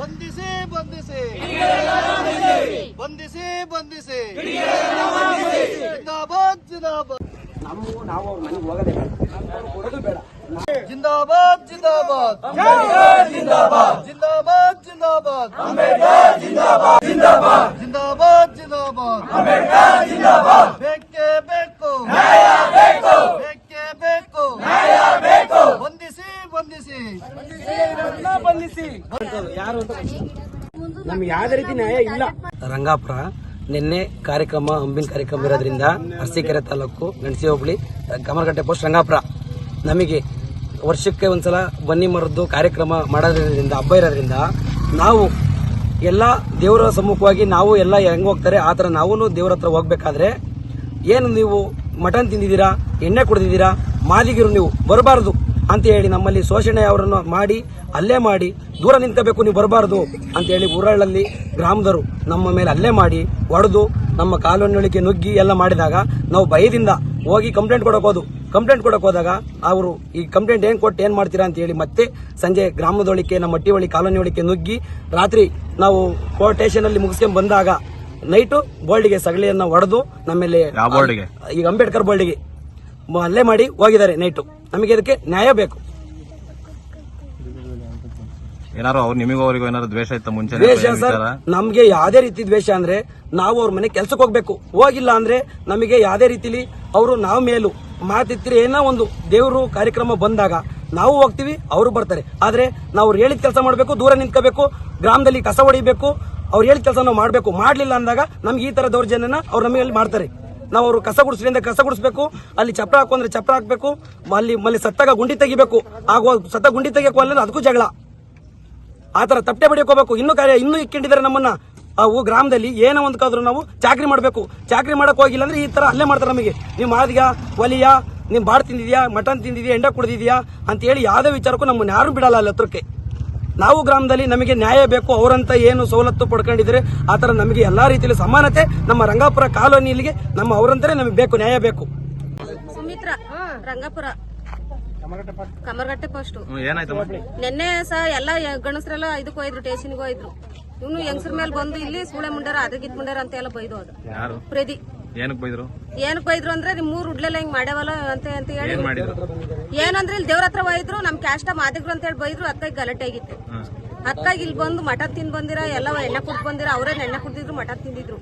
ಬಂಧಿಸಿ ಬಂಧಿಸಿ. ಬಂಧಿಸಿ ಬಂಧಿಸಿ. ಜಿಂದಾಬಾದ್ ಜಿಂದಾಬಾದ್. ನಾವು ಅವ್ರ ಮನೆಗೆ ಹೋಗೋದೇ ಬೇಡ. ಕೊಡೋದು ಬೇಡ. ಜಿಂದಾಬಾದ್ ಜಿಂದಾಬಾದ್. ಜಿಂದಾಬಾದ್. ಜಿಂದಾಬಾದ್ ಜಿಂದಾಬಾದ್. ಜಿಂದಾಬಾದ್ ಜಿಂದಾಬಾದ್. ಬೇಕೇ ಬೇಕು. ಬೇಕೇ ಬೇಕು ಬಂಧಿಸಿ ಬಂಧಿಸಿ ಬಂಧಿಸಿ ಯಾರು ಅಂತ ನಮ್ಗೆ ಯಾವುದೇ ರೀತಿ ನ್ಯಾಯ ಇಲ್ಲ. ರಂಗಾಪುರ ನಿನ್ನೆ ಕಾರ್ಯಕ್ರಮ ಹಂಬಿನ ಕಾರ್ಯಕ್ರಮ ಇರೋದ್ರಿಂದ ಅರಸೀಕೆರೆ ತಾಲೂಕು ಗಣಸಿ ಹೋಬಳಿ ಕಮರಗಟ್ಟೆ ಪೋಸ್ಟ್ ರಂಗಾಪುರ. ನಮಗೆ ವರ್ಷಕ್ಕೆ ಒಂದ್ಸಲ ಬನ್ನಿ ಮರದ್ದು ಕಾರ್ಯಕ್ರಮ ಮಾಡೋದ್ರಿಂದ ಹಬ್ಬ ಇರೋದ್ರಿಂದ ನಾವು ಎಲ್ಲ ದೇವರ ಸಮ್ಮುಖವಾಗಿ ನಾವು ಎಲ್ಲ ಹೆಂಗ್ ಹೋಗ್ತಾರೆ ಆ ಥರ ನಾವು ದೇವ್ರ ಹತ್ರ ಹೋಗ್ಬೇಕಾದ್ರೆ ಏನು ನೀವು ಮಟನ್ ತಿಂದಿದ್ದೀರಾ ಎಣ್ಣೆ ಕುಡಿದಿದ್ದೀರಾ ಮಾದಿಗಿರು ನೀವು ಬರಬಾರದು. ಅಂತ ಹೇಳಿ ನಮ್ಮಲ್ಲಿ ಶೋಷಣೆ ಅವರನ್ನು ಮಾಡಿ ಅಲ್ಲೇ ಮಾಡಿ ದೂರ ನಿಂತಬೇಕು ನೀವು ಬರಬಾರ್ದು ಅಂತ ಹೇಳಿ ಊರಳ್ಳಲ್ಲಿ ಗ್ರಾಮದರು ನಮ್ಮ ಮೇಲೆ ಅಲ್ಲೇ ಮಾಡಿ ಹೊಡೆದು ನಮ್ಮ ಕಾಲೊನ್ನಳಿಕೆ ನುಗ್ಗಿ ಎಲ್ಲ ಮಾಡಿದಾಗ ನಾವು ಭಯದಿಂದ ಹೋಗಿ ಕಂಪ್ಲೇಂಟ್ ಕೊಡಕ್ಕೆ ಹೋದು. ಕಂಪ್ಲೇಂಟ್ ಕೊಡಕ್ಕೆ ಹೋದಾಗ ಅವರು ಈ ಕಂಪ್ಲೇಂಟ್ ಏನು ಕೊಟ್ಟು ಏನು ಮಾಡ್ತೀರಾ? ಅಂತ ಹೇಳಿ ಮತ್ತೆ ಸಂಜೆ ಗ್ರಾಮದೊಳಿಕೆ ನಮ್ಮ ಮಟ್ಟಿವಳಿ ಕಾಲೋನಿ ಒಳಿಕೆ ನುಗ್ಗಿ ರಾತ್ರಿ ನಾವು ಕೋರ್ಟ್ ಮುಗಿಸ್ಕೊಂಡು ಬಂದಾಗ ನೈಟು ಬೋಲ್ಡಿಗೆ ಸಗಳಿಯನ್ನ ಹೊಡೆದು ನಮ್ಮಲ್ಲಿ ಬೋರ್ಡಿಗೆ? ಈಗ ಅಂಬೇಡ್ಕರ್ ಬೋಲ್ಡಿಗೆ ಮ- ಅಲ್ಲೇ ಮಾಡಿ ಹೋಗಿದ್ದಾರೆ ನೈಟು ನಮಗೆ ಇದಕ್ಕೆ ನ್ಯಾಯ ಬೇಕು. ಏನಾರು ಅವ್ರು ನಿಮಗೂ ಅವ್ರಿಗೂ ಏನಾದ್ರು ದ್ವೇಷ ಇತ್ತ ಮುಂಚೆ ದ್ವೇಷ ಸರ್ ನಮ್ಗೆ ಯಾವ್ದೇ ರೀತಿ ದ್ವೇಷ ಅಂದ್ರೆ ನಾವು ಅವ್ರ ಮನೆ ಕೆಲ್ಸಕ್ಕೆ ಹೋಗ್ಬೇಕು. ಹೋಗಿಲ್ಲ ಅಂದ್ರೆ ನಮಗೆ ಯಾವ್ದೇ ರೀತಿಲಿ ಅವರು ನಾವು ಮೇಲು. ಮಾತಿತ್ತಿರಿ ಏನೋ ಒಂದು ದೇವರು ಕಾರ್ಯಕ್ರಮ ಬಂದಾಗ ನಾವು ಹೋಗ್ತೀವಿ ಅವರು ಬರ್ತಾರೆ. ಆದ್ರೆ ನಾವು ಅವ್ರು ಹೇಳಿದ ಕೆಲಸ ಮಾಡಬೇಕು ದೂರ ನಿಂತ್ಕೋಬೇಕು ಗ್ರಾಮದಲ್ಲಿ ಕಸ ಹೊಡಿಬೇಕು ಅವ್ರು ಹೇಳಿದ ಕೆಲಸ ನಾವು ಮಾಡಬೇಕು. ಮಾಡ್ಲಿಲ್ಲ ಅಂದಾಗ ನಮ್ಗೆ ಈ ತರ ದೌರ್ಜನ್ಯನ ಅವ್ರು ನಮಗೆ ಮಾಡ್ತಾರೆ. ನಾವು ಅವರು ಕಸ ಗುಡಿಸ್ಲಿ ಅಂದ್ರೆ ಕಸ ಗುಡಿಸ್ಬೇಕು, ಅಲ್ಲಿ ಚಪ್ರ ಹಾಕು ಅಂದ್ರೆ ಚಪ್ರ ಹಾಕ್ಬೇಕು, ಅಲ್ಲಿ ಮಲ್ಲಿ ಸತ್ತಾಗ ಗುಂಡಿ ತೆಗಿಬೇಕು, ಆಗುವ ಸತ್ತ ಗುಂಡಿ ತೆಗಿಯಕ್ಕೂ ಅಲ್ಲ ಅದಕ್ಕೂ ಜಗಳ. ಆ ತರ ತಪ್ಪೆ ಬಡಿಯಕೋಬೇಕು ಇನ್ನು ಕಾರ್ಯ, ಇನ್ನೂ ಇಕ್ಕಿಂಡಿದ್ರೆ ನಮ್ಮನ್ನ. ಆ ಗ್ರಾಮದಲ್ಲಿ ಏನೋ ಒಂದು ಕಾದ್ರು ನಾವು ಚಾಕ್ರಿ ಮಾಡಬೇಕು. ಚಾಕ್ರಿ ಮಾಡಕ್ ಹೋಗಿಲ್ಲ ಅಂದ್ರೆ ಈ ತರ ಅಲ್ಲೇ ಮಾಡ್ತಾರೆ ನಮಗೆ. ನೀವು ಮಾಡಿದ್ಯಾ ಒಲಿಯಾ ನಿಮ್ ಬಾಡ್ ತಿಂದಿದ್ಯಾ, ಮಟನ್ ತಿಂದಿದ್ಯಾ, ಎಂಡ ಕುಡಿದಿದ್ಯಾ ಅಂತ ಹೇಳಿ ಯಾವುದೇ ವಿಚಾರಕ್ಕೂ ನಮ್ಮನ್ನ ಯಾರು ಬಿಡಲ್ಲ ಅಲ್ಲಿ ಹತ್ರಕ್ಕೆ. ನಾವು ಗ್ರಾಮದಲ್ಲಿ ನಮಗೆ ನ್ಯಾಯ ಬೇಕು ಅವರಂತ ಏನು ಸವಲತ್ತು ಪಡ್ಕೊಂಡಿದ್ರೆ ಆ ಥರ ನಮಗೆ ಎಲ್ಲಾ ರೀತಿಯಲ್ಲಿ ಸಮಾನತೆ. ನಮ್ಮ ರಂಗಾಪುರ ಕಾಲೋನಿಯಲ್ಲಿಗೆ ನಮ್ಮ ಅವರಂತಲೇ ನಮಗೆ ಬೇಕು ನ್ಯಾಯ ಬೇಕು. ಸುಮಿತ್ರ ರಂಗಾಪುರ. ಕಮರ್ಗಟ್ಟೆ ಫಸ್ಟ್ ನಿನ್ನೆ ಸಹ ಎಲ್ಲ ಗಣಸರೆಲ್ಲ ಇದಕ್ಕೂ ಹೋಯ್ದ್ರು ಸ್ಟೇಷನ್ಗೆ ಹೋಯ್ದ್ರು. ಇವನು ಹೆಂಗಸ್ರ ಮೇಲೆ ಬಂದು ಇಲ್ಲಿ ಸೂಳೆ ಮುಂಡಾರ ಅದಕ್ಕಿತ್ ಮುಂಡಾರ ಅಂತ ಎಲ್ಲ ಬೈದು ಅದು ಯಾರು? ಪ್ರದಿ ಏನಕ್ಕೆ ಬೈದ್ರು? ಏನಕ್ಕೆ ಬೈದ್ರು ಅಂದ್ರೆ ನಿಮ್ ಮೂರ್ ಉಡ್ಲೆಲ್ಲ ಹಿಂಗ್ ಮಾಡ್ಯಾವಲ್ಲ ಅಂತ ಅಂತ ಹೇಳಿ. ಏನ್ ಮಾಡಿದ್ರು? ಏನಂದ್ರೆ ಇಲ್ಲಿ ದೇವ್ರ ಹತ್ರ ಒಯ್ದ್ರು ನಮ್ ಕ್ಯಾಷ್ಟ ಮಾದಿಗ್ರು ಅಂತ ಹೇಳಿ ಬೈದ್ರು ಅದಕ್ಕಾಗಿ ಗಲಾಟೆ ಆಗಿತ್ತು. ಅದಕ್ಕಾಗಿ ಇಲ್ಲಿ ಬಂದು ಮಠ ತಿಂದ್ ಬಂದಿರ ಎಲ್ಲ ಎಣ್ಣೆ ಕುಡ್ ಬಂದಿರ ಅವರೇ ಎಣ್ಣೆ ಕುಡ್ದಿದ್ರು ಮಠ ತಿಂದಿದ್ರು.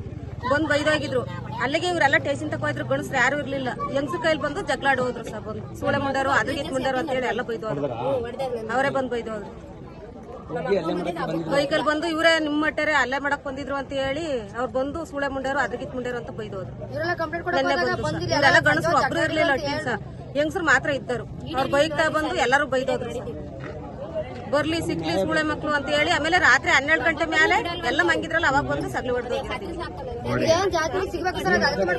ಬಂದು ಬೈದೋಗಿದ್ರು. ಅಲ್ಲಿಗೆ ಇವರೆಲ್ಲ ಟೇಷನ್ ಹೋಯ್ದ್ರು ಗಣಸ್ರು ಯಾರು ಇರ್ಲಿಲ್ಲ. ಹೆಂಗ್ಸು ಕೈಲಿ ಬಂದು ಜಗಳಾಡಿ ಹೋದ್ರು ಸರ್ ಬಂದು. ಸೂಳೆ ಮುಂಡಾರು ಅದಕ್ಕೆ ಮುಂಡಾರು ಅಂತ ಹೇಳಿ ಎಲ್ಲ ಬೈದು ಹೋದ್ರು ಅವರೇ ಬಂದು ಬೈದು ಬೈಕಲ್ಲಿ ಬಂದು ಇವರೇ ನಿಮ್ಮ ಮಟ್ಟರೆ ಅಲ್ಲೇ ಮಾಡಕ್ ಬಂದಿದ್ರು ಅಂತ ಹೇಳಿ ಅವ್ರು ಬಂದು ಸೂಳೆ ಮುಂಡ್ಯಾರು ಅದಕ್ಕಿತ್ ಮುಂಡ್ಯಾರು ಅಂತ ಬೈದೋದು ಎಲ್ಲ ಗಣಸರು ಒಬ್ರು ಇರ್ಲಿಲ್ಲ ಸರ್. ಹೆಂಗಸರು ಮಾತ್ರ ಇದ್ದರು. ಅವ್ರು ಬೈಕ್ ಬಂದು ಎಲ್ಲರೂ ಬೈದೋದ್ರು. ಬರ್ಲಿ ಸಿಕ್ಲಿ ಸೂಳೆ ಮಕ್ಕಳು ಅಂತ ಹೇಳಿ ಆಮೇಲೆ ರಾತ್ರಿ ಹನ್ನೆರಡು ಗಂಟೆ ಮೇಲೆ ಎಲ್ಲ ಮಂಗಿದ್ರಲ್ಲ ಅವಾಗ ಬಂದು ಸಗಲಿ ಹೊಡೆದು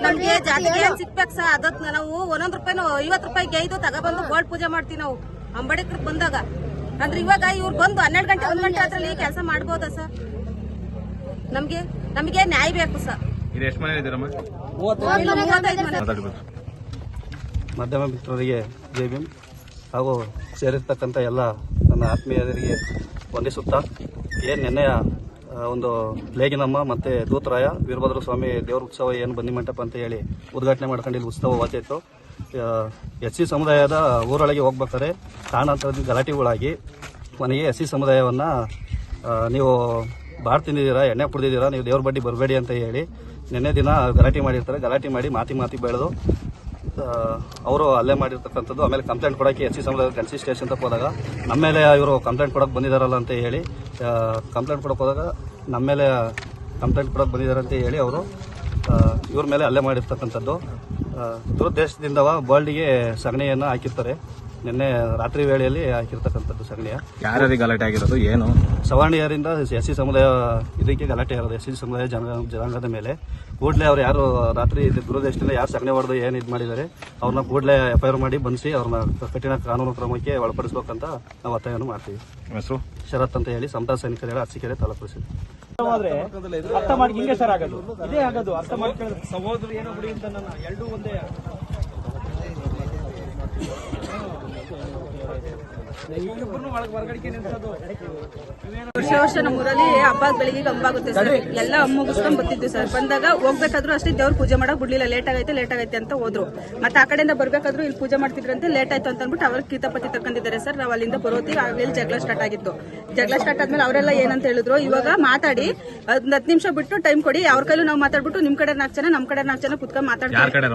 ನಮ್ಗೆ ಜಾತಿಗೆ ಏನ್ ಸಿಕ್ಬೇಕು ಸರ್? ಅದಕ್ಕೆ ನಾವು ಒಂದೊಂದ್ ರೂಪಾಯಿ ಐವತ್ ರೂಪಾಯಿ ಗೈದು ತಗೊಬಂದು ಗೋಲ್ಡ್ ಪೂಜೆ ಮಾಡ್ತೀವಿ ನಾವು. ಅಂಬೇಡ್ಕರ್ ಬಂದಾಗ. ಅಂದ್ರೆ ಇವಾಗ ಇವ್ರು ಬಂದು ಹನ್ನೆರಡು ಗಂಟೆ ಒಂದ್ ಗಂಟೆ ಅದ್ರಲ್ಲಿ ಕೆಲಸ ಮಾಡ್ಬೋದಾ ಸರ್? ನಮ್ಗೆ ನಮಗೆ ನ್ಯಾಯ ಬೇಕು ಸರ್. ಇದು ಎಷ್ಟು ಮನೆ. ಇದ್ದೀರಮ್ಮ ಮಾಧ್ಯಮ ಮಿತ್ರರಿಗೆ ಜೈ ಭೀಮ್ ಹಾಗೂ ಸೇರಿರ್ತಕ್ಕಂಥ ಎಲ್ಲ ನನ್ನ ಆತ್ಮೀಯರಿಗೆ ವಂದಿಸುತ್ತಾ. ಏನು ನಿನ್ನೆಯ ಒಂದು ಲೇಗಿನಮ್ಮ ಮತ್ತು ದೂತರಾಯ ವೀರಭದ್ರ ಸ್ವಾಮಿ ದೇವ್ರ ಉತ್ಸವ ಏನು ಬನ್ನಿ ಮಂಟಪ ಅಂತ ಹೇಳಿ ಉದ್ಘಾಟನೆ ಮಾಡ್ಕೊಂಡು ಇಲ್ಲಿ ಉತ್ಸವ ವಾಚಿತ್ತು ಎಸ್ ಸಿ ಸಮುದಾಯದ ಊರೊಳಗೆ ಹೋಗ್ಬೇಕಾದ್ರೆ ಕಾರಣಾಂತರದಿಂದ ಗಲಾಟೆಗಳಾಗಿ ಮನೆಗೆ ಎಸ್ ಸಿ ಸಮುದಾಯವನ್ನು ನೀವು ಬಾರ್ ತಿಂದಿದ್ದೀರಾ, ಎಣ್ಣೆ ಕುಡಿದಿದ್ದೀರಾ, ನೀವು ದೇವ್ರ ಬಡ್ಡಿ ಬರಬೇಡಿ ಅಂತ ಹೇಳಿ ನಿನ್ನೆ ದಿನ ಗಲಾಟೆ ಮಾಡಿರ್ತಾರೆ. ಗಲಾಟೆ ಮಾಡಿ ಮಾತಿ ಮಾತಿ ಬೆಳೆದು ಅವರು ಅಲ್ಲೇ ಮಾಡಿರ್ತಕ್ಕಂಥದ್ದು. ಆಮೇಲೆ ಕಂಪ್ಲೇಂಟ್ ಕೊಡೋಕ್ಕೆ ಎಸ್ ಸಿ ಸಮುದಾಯದ ಕನ್ಸಿ ಸ್ಟೇಷನ್ ಹೋದಾಗ ನಮ್ಮ ಮೇಲೆ ಇವರು ಕಂಪ್ಲೇಂಟ್ ಕೊಡೋಕೆ ಬಂದಿದ್ದಾರಲ್ಲ ಅಂತ ಹೇಳಿ ಕಂಪ್ಲೇಂಟ್ ಕೊಡೋಕೆ ಹೋದಾಗ ನಮ್ಮ ಮೇಲೆ ಕಂಪ್ಲೇಂಟ್ ಕೊಡೋಕೆ ಬಂದಿದ್ದಾರೆ ಅಂತ ಹೇಳಿ ಅವರು ಇವ್ರ ಮೇಲೆ ಅಲ್ಲೇ ಮಾಡಿರ್ತಕ್ಕಂಥದ್ದು. ದುರುದ್ದೇಶದಿಂದ ದುರುದ್ದೇಶದಿಂದವ ಬಾಲ್ಡಿಗೆ ಸಗಣಿಯನ್ನು ಹಾಕಿರ್ತಾರೆ. ನಿನ್ನೆ ರಾತ್ರಿ ವೇಳೆಯಲ್ಲಿ ಹಾಕಿರ್ತಕ್ಕಂಥದ್ದು ಸಗಣಿಯ. ಯಾರ್ಯಾರಿಗೆ ಗಲಾಟೆ ಆಗಿರೋದು? ಏನು? ಸವರ್ಣೀಯರಿಂದ ಎಸ್ ಸಿ ಸಮುದಾಯ ಇದಕ್ಕೆ ಗಲಾಟೆ ಇರೋದು ಎಸ್ ಸಿ ಸಮುದಾಯ ಜನ ಜನಾಂಗದ ಮೇಲೆ. ಕೂಡಲೇ ಅವ್ರು ಯಾರು ರಾತ್ರಿ ದುರುದ್ದೇಶದಿಂದ ಯಾರು ಸಗಣಿ ಹೊಡೆದು ಏನು ಇದು ಮಾಡಿದ್ದಾರೆ ಅವ್ರನ್ನ ಕೂಡಲೇ ಎಫ್ ಐ ಆರ್ ಮಾಡಿ ಬಂಧಿಸಿ ಅವ್ರನ್ನ ಕಠಿಣ ಕಾನೂನು ಕ್ರಮಕ್ಕೆ ಒಳಪಡಿಸ್ಬೇಕಂತ ನಾವು ಒತ್ತಾಯವನ್ನು ಮಾಡ್ತೀವಿ. ಹೆಸರು? ಶರತ್ ಅಂತ ಹೇಳಿ ಸಮತಾ ಸೈನಿಕರ ಹೇಳಿ ಅರಸೀಕೆರೆ ತಾಲೂಕು ಅರ್ಥ ಮಾಡಿ ಹಿಂಗೆ ಸರ್ ಆಗೋದು. ಇದೇ ಆಗೋದು. ಅರ್ಥ ಮಾಡ್ಕೊಳ್ಳೋದು. ಸಹೋದರ ಏನೋ ಬಿಡಿ ಅಂತ ನನ್ನ ಎರಡೂ ಒಂದೇ ವರ್ಷ ವರ್ಷ ನಮ್ಮೂರಲ್ಲಿ ಹಬ್ಬ ಬೆಳಿಗ್ಗೆ ಹಬ್ಬ ಆಗುತ್ತೆ ಸರ್ ಎಲ್ಲ ಅಮ್ಮ ಮುಗಿಸ್ಕೊಂಡ್ ಬರ್ತಿದ್ವಿ ಸರ್. ಬಂದಾಗ ಹೋಗ್ಬೇಕಾದ್ರು ಅಷ್ಟೇ ದೇವ್ರ ಪೂಜೆ ಮಾಡಕ್ ಬಿಡ್ಲಿಲ್ಲ. ಲೇಟ್ ಆಗೈತೆ ಲೇಟ್ ಆಗೈತೆ ಅಂತ ಹೋದ್ರು. ಮತ್ತೆ ಆ ಕಡೆಯಿಂದ ಬರ್ಬೇಕಾದ್ರೂ ಇಲ್ಲಿ ಪೂಜೆ ಮಾಡ್ತಿದ್ರಂತೆ ಲೇಟ್ ಆಯ್ತು ಅಂತ ಅಂದ್ಬಿಟ್ಟು ಅವ್ರ ಕೀತಾಪತಿ ತಕೊಂಡಿದ್ದಾರೆ ಸರ್. ನಾವು ಅಲ್ಲಿಂದ ಬರೋತಿ ಆಗ್ಲೇ ಜಗಳ ಸ್ಟಾರ್ಟ್ ಆಗಿತ್ತು. ಜಗಳ ಸ್ಟಾರ್ಟ್ ಆದ್ಮೇಲೆ ಅವರೆಲ್ಲ ಏನಂತ ಹೇಳಿದ್ರು? ಇವಾಗ ಮಾತಾಡಿ. ಒಂದ್ ಹತ್ತು ನಿಮಿಷ ಬಿಟ್ಟು ಟೈಮ್ ಕೊಡಿ. ಅವ್ರ ಕೈಲೂ ನಾವು ಮಾತಾಡ್ಬಿಟ್ಟು ನಿಮ್ ಕಡೆ ನಾಲ್ಕು ಜನ ನಮ್ ಕಡೆ ನಾಲ್ಕು ಜನ ಕುತ್ಕೊಂಡ್ ಮಾತಾಡ್ತಾರೆ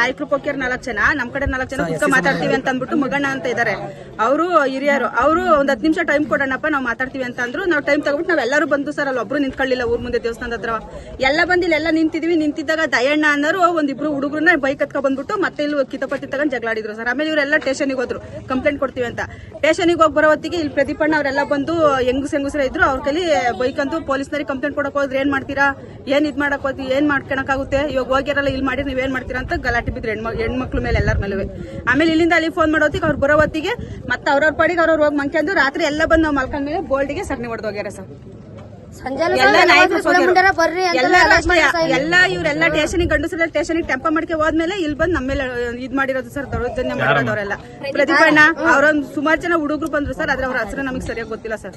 ನಾಯಕರು ಪೋಕಿಯರ್ ನಾಲ್ಕು ಜನ ನಮ್ ಕಡೆ ನಾಲ್ಕು ಜನ ಕುತ್ಕೊಂಡ್ ಮಾತಾಡ್ತೀವಿ ಅಂತ ಅಂದ್ಬಿಟ್ಟು ಮಗಣ್ಣ ಅಂತ ಇದಾರೆ. ಅವರು ಹಿರಿಯರು, ಅವರು ಒಂದ್ ಹತ್ತು ನಿಮಿಷ ಟೈಮ್ ಕೊಡೋಣಪ್ಪ ನಾವು ಮಾತಾಡ್ತೀವಿ ಅಂತ ಅಂದ್ರು. ನಾವು ಟೈಮ್ ತಗೊಂಡ್ಬಿಟ್ಟು ನಾವ್ ಎಲ್ಲರೂ ಬಂದು ಸರ್ ಅಲ್ಲಿ ಒಬ್ರು ನಿಂತ್ಕೊಳ್ಳಿಲ್ಲ ಊರ್ ಮುಂದೆ ದೇವಸ್ಥಾನದ ಹತ್ರ. ಎಲ್ಲ ಬಂದಿಲ್ಲ ಎಲ್ಲ ನಿಂತಿದ್ವಿ. ನಿಂತಿದ್ದಾಗ ದಯಣ್ಣ ಅನ್ನೋರು ಒಂದಿಬ್ರು ಹುಡುಗರನ್ನ ಬೈಕ್ ಹತ್ಕೊಂಡ್ ಬಂದ್ಬಿಟ್ಟು ಮತ್ತೆ ಇಲ್ಲಿ ಕಿತಪತಿ ತಗೊಂಡ್ ಜಗಳಾಡಿದ್ರು ಸರ್. ಆಮೇಲೆ ಇವರೆಲ್ಲ ಸ್ಟೇಷನ್ಗೆ ಹೋದ್ರು. ಕಂಪ್ಲೇಂಟ್ ಕೊಡ್ತೀವಿ ಅಂತ. ಸ್ಟೇಷನ್ಗೆ ಹೋಗಿ ಬರೋ ಹೊತ್ತಿಗೆ ಇಲ್ಲಿ ಪ್ರದೀಪಣ್ಣ ಅವರೆಲ್ಲ ಬಂದು ಹೆಂಗಸ್ ಹೆಂಗಸರ ಇದ್ರು. ಅವ್ರ ಕೈಲಿ ಬೈಕ್ ಅಂತೂ ಪೊಲೀಸ್ನರಿಗೆ ಕಂಪ್ಲೇಂಟ್ ಕೊಡಕ್ ಹೋದ್ರೆ. ಏನ್ ಮಾಡ್ತೀರಾ? ಏನ್ ಇದ್ ಮಾಡಕ್ ಹೋದ್ರಿ? ಏನ್ ಮಾಡ್ಕೊಳಕಾಗುತ್ತೆ ಇವಾಗ ಹೋಗಿರಲ್ಲ, ಇಲ್ಲಿ ಮಾಡಿ ನೀವೇನ್ ಮಾಡ್ತೀರಾ ಅಂತ ಗಲಾಟೆ ಬಿದ್ರು ಹೆಣ್ಮ, ಹೆಣ್ಮಕ್ಳ ಮೇಲೆ ಎಲ್ಲರ ಮೇಲೆ ಆಮೇಲೆ ಇಲ್ಲಿಂದ ಅಲ್ಲಿ ಫೋನ್ ಮಾಡೋ ಹೊತ್ತಿಗೆ ಅವ್ರು ಬರೋ ಹೊತ್ತಿಗೆ ಮತ್ತೆ ಅವ್ರವ್ರ ಪಾಡಿಗೆ ಅವ್ರವ್ರು ಹೋಗಿ ಮಂಕ್ಯಂದು ರಾತ್ರಿ ಎಲ್ಲ ಬಂದು ನಾವು ಮಲ್ಕೊಂಡ್ ಮೇಲೆ ಬೋಲ್ಡ್ಗೆ ಸಗಣಿ ಹೊಡೆದು ಹೋಗ್ಯಾರ ಸರ್. ಎಲ್ಲ ನಾಯಕರು ಎಲ್ಲ ಎಲ್ಲ ಇವರೆಲ್ಲ ಸ್ಟೇಷನಿಗೆ ಗಂಡಸರೆಲ್ಲ ಟೇಷನ್ ಟೆಂಪ ಮಾಡ್ಕೆ ಹೋದ್ಮೇಲೆ ಇಲ್ಲಿ ಬಂದು ನಮ್ಮ ಮೇಲೆ ಇದ್ ಮಾಡಿರೋದು ಸರ್ ದೌರ್ಜನ್ಯ ಮಾಡಿರೋದವರೆಲ್ಲ. ಪ್ರದೀಪಣ್ಣ ಅವರೊಂದು ಸುಮಾರು ಜನ ಹುಡುಗರು ಬಂದ್ರು ಸರ್ ಆದ್ರೆ ಅವ್ರ ಹೆಸರು ನಮಗೆ ಸರಿಯಾಗಿ ಗೊತ್ತಿಲ್ಲ ಸರ್.